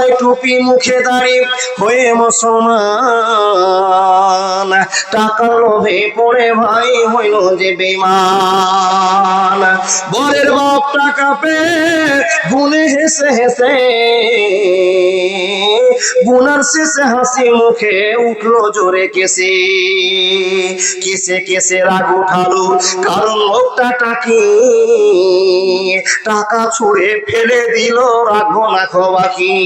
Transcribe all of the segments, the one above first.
মাথায় টুপি মুখে দাঁড়ি হয়ে মুসলমান। টাকার লোভে পড়ে ভাই হইল যে বেমান বরের টাকা পে গুনে হেসে হেসে। গুনার শেষে হাসি মুখে উঠল জোরে কেসে। কেসে কেসে রাগ উঠালো, কারণ লোকটা টাকি। টাকা ছুঁড়ে ফেলে দিল রাখব না বাকি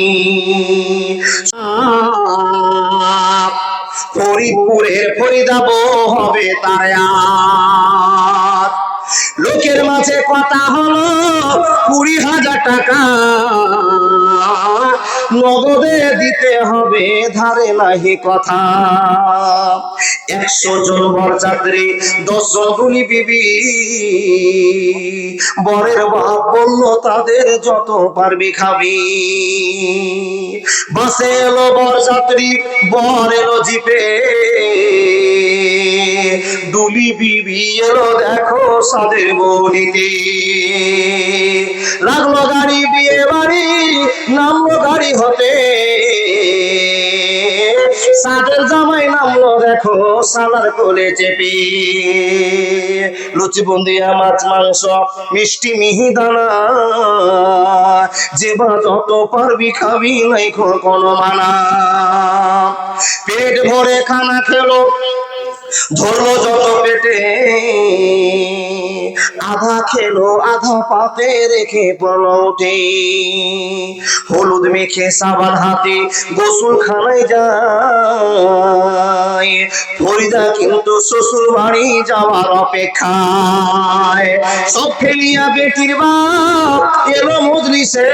ফরিদপুরের ফরিদাব হবে তার। লোকের মাঝে কথা হলো কুড়ি হাজার টাকা। নগদে দিতে হবে ধারে নাহি কথা। একশো জন বরযাত্রী, দশ জন গুলি বিবি। বরের বাপ বলল, তাদের যত পারবি খাবি। বাসে এলো বরযাত্রী, বর এলো জিপে। বিবি দেখো সাদের বলিতে লাগল গাড়ি বিয়ে বাড়ি, নামলো গাড়ি হতে। সাদের জামাই নামলো দেখো সালার কোলে চেপে। লুচি বুন্দিয়া মাছ, মাংস, মিষ্টি মিহি দানা। যে বা যত পারবি খাবি নাই কোনো মানা। পেট ভরে খানা খেলো ধরলো যত পেটে আধা খেলো, আধা পাতে রেখে উঠে। হলুদ মেখে সাবান হাতে গোসল খানায় যায়। ফরিদা কিন্তু শ্বশুর বাড়ি যাওয়ার অপেক্ষায়। সব ফেলিয়া বেটির বাপ এলো মজলিসে।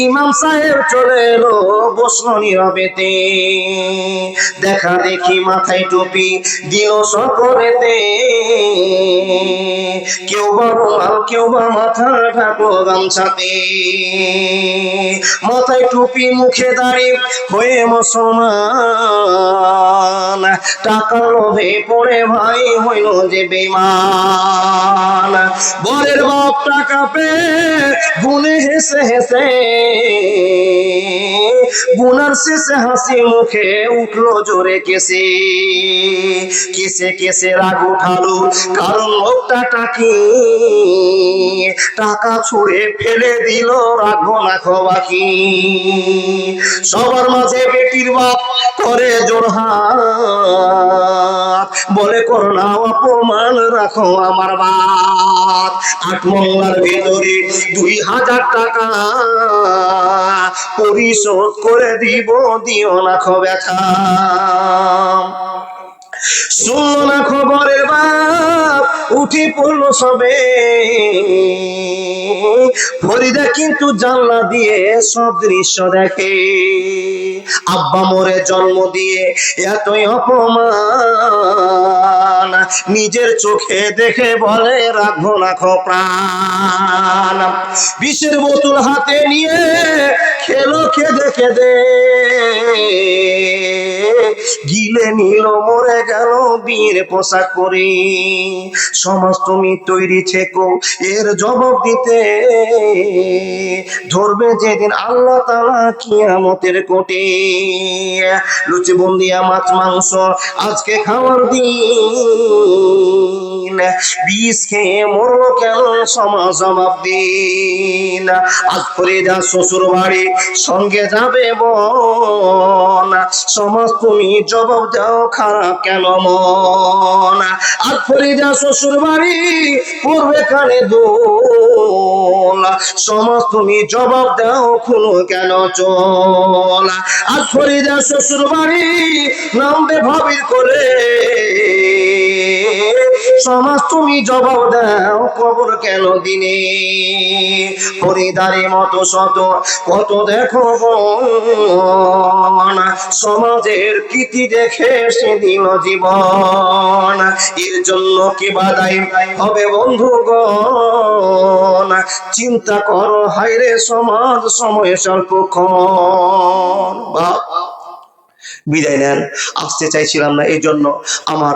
ইমাম সাহেব চলে এলো বসল নীরবেতে দেখা দেখি মাথায় টুপি দিল সকলেতে। কেউ বা রুমাল, কেউ বা মাথা ঢাকলো গামছাতে। মাথায় টুপি, মুখে দাঁড়িয়ে হয়ে মুসলমান। টাকার লোভে পড়ে ভাই হইল যে বেমান বরের বাপ টাকা পে গুনে হেসে হেসে গুনার শেষে হাসি মুখে উঠল জোরে কেসে। কেসে কেসে রাগ উঠালো, কারণ লোকটা টাকি। টাকা ছুঁড়ে ফেলে দিল রাখব না বাকি সবার মাঝে বেটির বাপ করে জোরহাত বলে করোনা অপমান রাখো আমার বাপ। আট মঙ্গলার ভিতরে দুই হাজার টাকা। পরিশোধ করে দিব, দিও না খো ব্যথা শুনলো না খবরের বাপ, উঠি পড়ল সবে। ফরিদা কিন্তু জানলা দিয়ে সব দৃশ্য দেখে। আব্বা মোরে জন্ম দিয়ে এতই অপমান। নিজের চোখে দেখে বলে রাখব না প্রাণ। বিষের বোতল হাতে নিয়ে খেলো খেদে খেদে। গিলে নিল, মরে গেল বিয়ের পোশাক পরে। সমাজ তুমি তৈরি থেকো এর জবাব দিতে। ধরবে যেদিন আল্লাহ তালা কিয়ামতের কোটে। লুচি বন্দিয়া মাছ, মাংস আজকে খাওয়ার দিন। বিষ খেয়ে মরলো কেন, সমাজ জবাব দিন। আজ করে যা শ্বশুর বাড়ি সঙ্গে যাবে বোন। সমাজ তুমি জবাব দাও, খারাপ কেন মন? আর যা শ্বশুর বাড়ি পূর্বে কানে দোল। সমাজ তুমি জবাব দাও, খুনো কেন চল? আর ফরিদা শ্বশুর বাড়ি নামবে ভাবির করে সমাজ তুমি জবাব দাও, কবর কেন দিনে? হরিদারে মতো শত, কত দেখো সমাজের কীর্তি দেখে সে দিল জীবন। এর জন্য কি বাদাই হবে বন্ধুগণ? চিন্তা করো হাইরে সমাজ, সময় স্বল্পক্ষণ বা বিদায় নেন, আসতে চাইছিলাম না এই জন্য আমার